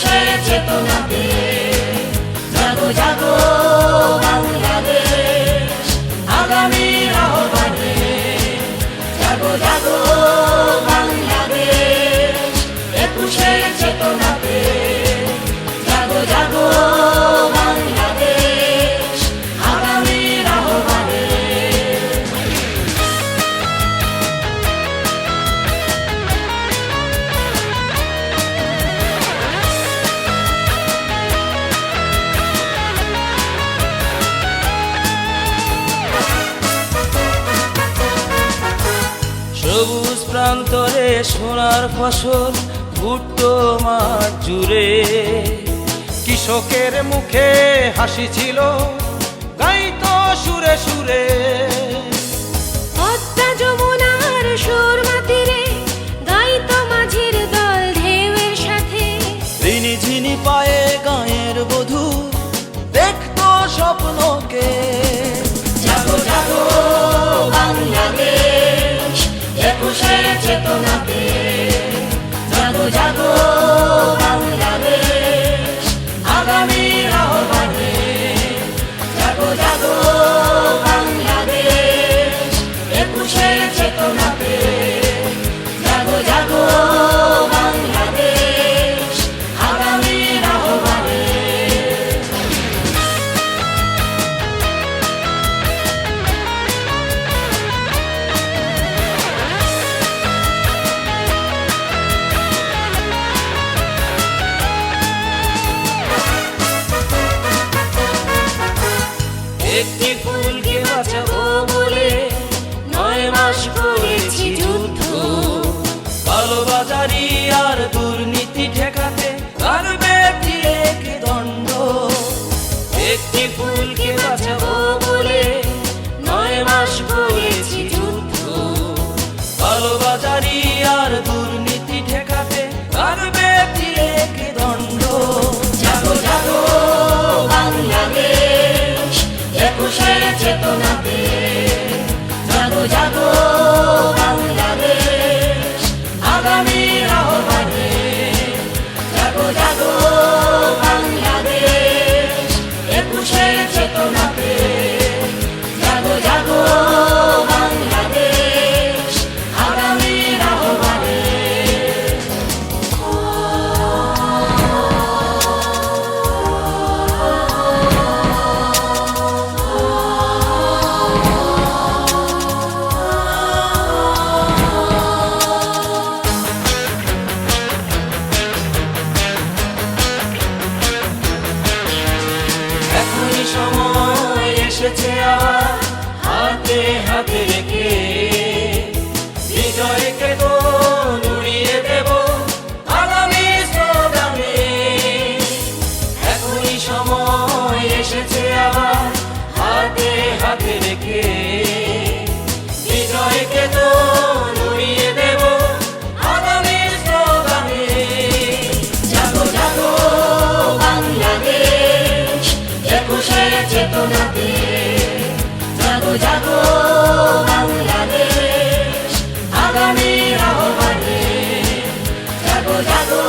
একুশে চেতনাতে জাগো প্রান্তরে সোনার ফসল ভুট্টো মাঠ জুড়ে। কৃষকের মুখে হাসি ছিল গাইতো সুরে সুরে। যমুনার সুর মাতিরে গাইতো মাঝির দল ঢেউয়ের সাথে। ঋণি ঝিনি পায়ে গায়ের বধূ দেখতো স্বপ্নকে। বাঁচাবো বলে নয় মাস করেছি যুদ্ধ। কালোবাজারি আর দুর্নীতি ঠেকাতে কারবে এক দণ্ড? একটি ফুলকে বাঁচাবো বলে নয় মাস করেছি যুদ্ধ। কালোবাজারি হাতে হাতে রেখে বিজয়কে তো নুড়িয়ে দেব আগামী স্লোগানে। এখনই সময় এসেছে আবার হাতে হাতে রেখে বিজয়কে তো নুড়িয়ে দেব আগামী স্লোগানে। জাগো জাগো বাংলাদেশ, একুশে চেতনাতে। জাগো বাংলাদেশ আগামীর আহ্বানে জাগো জাগো